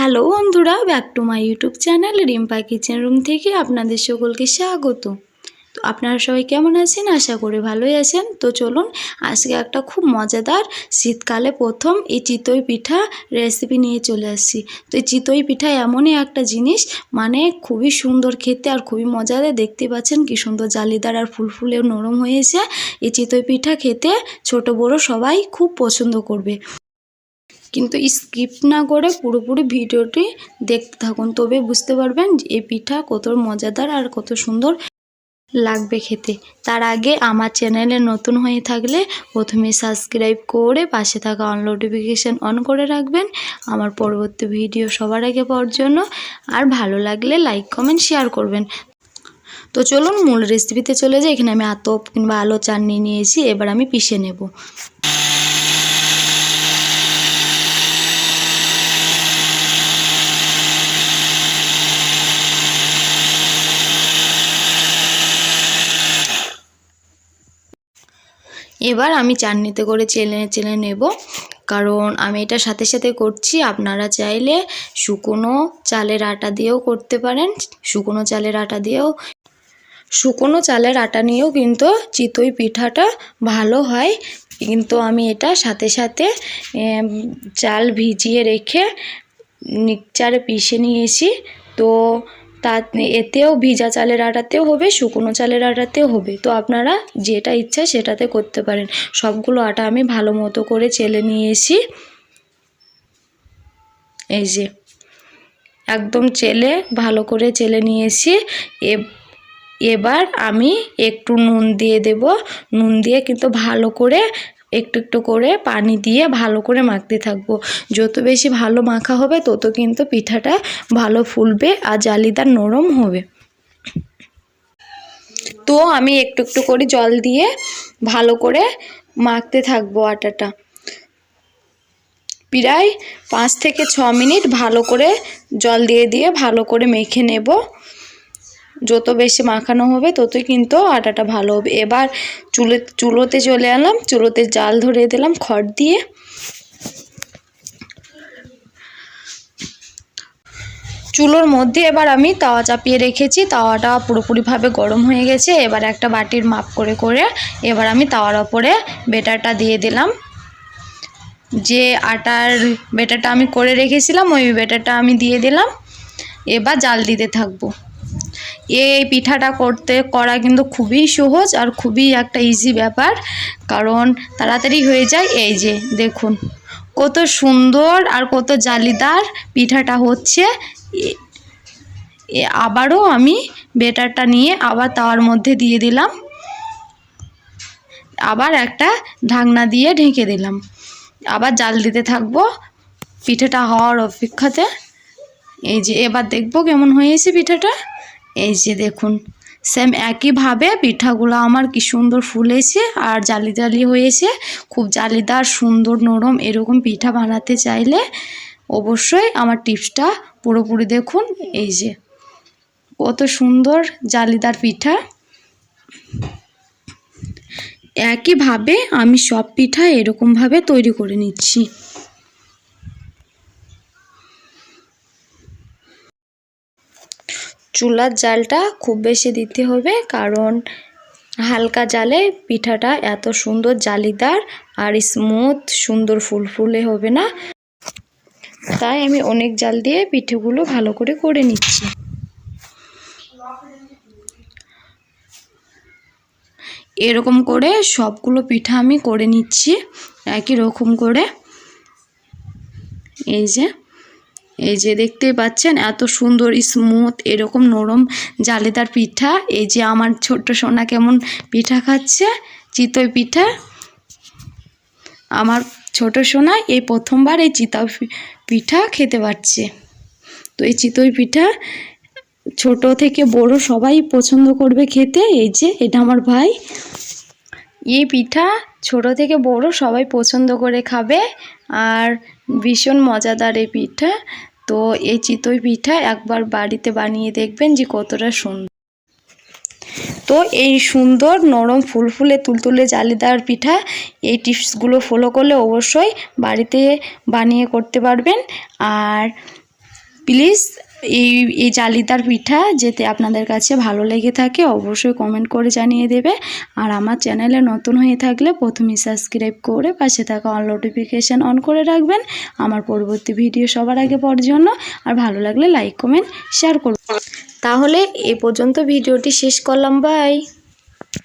Hello বন্ধুরা, back to my YouTube channel Rimpa kitchen room থেকে আপনাদের সকলকে স্বাগত। তো আপনারা সবাই কেমন আছেন? আশা করি ভালোই আছেন। তো চলুন, আজকে একটা খুব মজাদার, শীতকালে প্রথম এই চিতই পিঠা রেসিপি নিয়ে চলে আসছি। তো এই চিতই পিঠা এমনই একটা জিনিস মানে খুবই সুন্দর খেতে আর খুবই মজাদার। দেখতে পাচ্ছেন কি সুন্দর জালিদার আর ফুলফুলে নরম হয়েছে। এই চিতই পিঠা খেতে ছোট বড় সবাই খুব পছন্দ করবে। কিন্তু স্কিপ না করে পুরোপুরি ভিডিওটি দেখতে থাকুন। তবে বুঝতে পারবেন যে এই পিঠা কত মজাদার আর কত সুন্দর লাগবে খেতে। তার আগে আমার চ্যানেলে নতুন হয়ে থাকলে প্রথমে সাবস্ক্রাইব করে পাশে থাকা অন নোটিফিকেশান অন করে রাখবেন। আমার পরবর্তী ভিডিও সবার আগে পাওয়ার জন্য। আর ভালো লাগলে লাইক, কমেন্ট, শেয়ার করবেন। তো চলুন মূল রেসিপিতে চলে যাই। এখানে আমি আতপ কিংবা আলো চাটনি নিয়েছি। এবার আমি পিষে নেব। এবার আমি চাটনিতে করে চেলে চেলে নেব। কারণ আমি এটা সাথে সাথে করছি, আপনারা চাইলে শুকনো চালের আটা দিয়েও করতে পারেন। শুকনো চালের আটা দিয়েও, শুকনো চালের আটা নিয়েও কিন্তু চিতই পিঠাটা ভালো হয়। কিন্তু আমি এটা সাথে সাথে চাল ভিজিয়ে রেখে মিক্সচারে পিষে নিয়েছি। তো তা এতেও ভিজা চালের আটাতেও হবে, শুকনো চালের আটাতেও হবে। তো আপনারা যেটা ইচ্ছা সেটাতে করতে পারেন। সবগুলো আটা আমি ভালো মতো করে চেলে নিয়েছি। এই যে, একদম চেলে, ভালো করে চেলে নিয়েছি। এবার আমি একটু নুন দিয়ে দেব। নুন দিয়ে কিন্তু ভালো করে একটু একটু করে পানি দিয়ে ভালো করে মাখতে থাকব। যত বেশি ভালো মাখা হবে, তত কিন্তু পিঠাটা ভালো ফুলবে আর জালিদার নরম হবে। তো আমি একটু একটু করে জল দিয়ে ভালো করে মাখতে থাকব আটাটা। প্রায় পাঁচ থেকে ছ মিনিট ভালো করে জল দিয়ে দিয়ে ভালো করে মেখে নেব। যত বেশি মাখানো হবে, ততই কিন্তু আটাটা ভালো হবে। এবার চুলে, চুলোতে চলে এলাম চুলোতে জাল ধরিয়ে দিলাম, খড় দিয়ে। চুলোর মধ্যে এবার আমি তাওয়া চাপিয়ে রেখেছি। তাওয়াটা পুরোপুরিভাবে গরম হয়ে গেছে। এবার একটা বাটির মাপ করে করে এবার আমি তাওয়ার ওপরে বেটারটা দিয়ে দিলাম। যে আটার বেটারটা আমি করে রেখেছিলাম, ওই বেটারটা আমি দিয়ে দিলাম। এবার জাল দিতে থাকব। এই পিঠাটা করতে করা কিন্তু খুবই সহজ আর খুবই একটা ইজি ব্যাপার। কারণ তাড়াতাড়ি হয়ে যায়, এই যে দেখুন, কত সুন্দর আর কত জালিদার পিঠাটা হচ্ছে। আবারও আমি বেটারটা নিয়ে আবার তাওয়ার মধ্যে দিয়ে দিলাম। আবার একটা ঢাকনা দিয়ে ঢেকে দিলাম। আবার জাল দিতে থাকব পিঠাটা হওয়ার অপেক্ষাতে। এই যে এবার দেখব কেমন হয়েছে পিঠাটা। এই যে দেখুন সেম একইভাবে পিঠাগুলো আমার কি সুন্দর ফুলেছে আর জালি জালি হয়েছে। খুব জালিদার, সুন্দর, নরম এরকম পিঠা বানাতে চাইলে অবশ্যই আমার টিপসটা পুরোপুরি দেখুন। এই যে কত সুন্দর জালিদার পিঠা। একইভাবে আমি সব পিঠা এরকমভাবে তৈরি করে নিচ্ছি। চুলার জালটা খুব বেশি দিতে হবে, কারণ হালকা জালে পিঠাটা এত সুন্দর জালিদার আর স্মুথ সুন্দর ফুলফুলে হবে না। তাই আমি অনেক জাল দিয়ে পিঠেগুলো ভালো করে করে নিচ্ছি। এরকম করে সবগুলো পিঠা আমি করে নিচ্ছি, একই রকম করে। এই যে এই যে দেখতে পাচ্ছেন, এত সুন্দর স্মুথ এরকম নরম জালেদার পিঠা। এই যে আমার ছোট্ট সোনা কেমন পিঠা খাচ্ছে, চিতই পিঠা। আমার ছোট সোনা এই প্রথমবার এই চিতা পিঠা খেতে পারছে। তো এই চিতই পিঠা ছোট থেকে বড় সবাই পছন্দ করবে খেতে। এই যে এটা আমার ভাই। এই পিঠা ছোট থেকে বড় সবাই পছন্দ করে খাবে। আর ভীষণ মজাদার এই পিঠা। তো এই চিতই পিঠা একবার বাড়িতে বানিয়ে দেখবেন যে কতটা সুন্দর। তো এই সুন্দর নরম ফুলফুলে তুলতুলে জালিদার পিঠা, এই টিপসগুলো ফলো করলে অবশ্যই বাড়িতে বানিয়ে করতে পারবেন। আর প্লিজ এই এই জালিদার পিঠা যেতে আপনাদের কাছে ভালো লেগে থাকে অবশ্যই কমেন্ট করে জানিয়ে দেবে। আর আমার চ্যানেলে নতুন হয়ে থাকলে প্রথমেই সাবস্ক্রাইব করে পাশে থাকা অন নোটিফিকেশান অন করে রাখবেন। আমার পরবর্তী ভিডিও সবার আগে পাওয়ার জন্য। আর ভালো লাগলে লাইক কমেন্ট শেয়ার করুন। তাহলে এ পর্যন্ত ভিডিওটি শেষ করলাম। বাই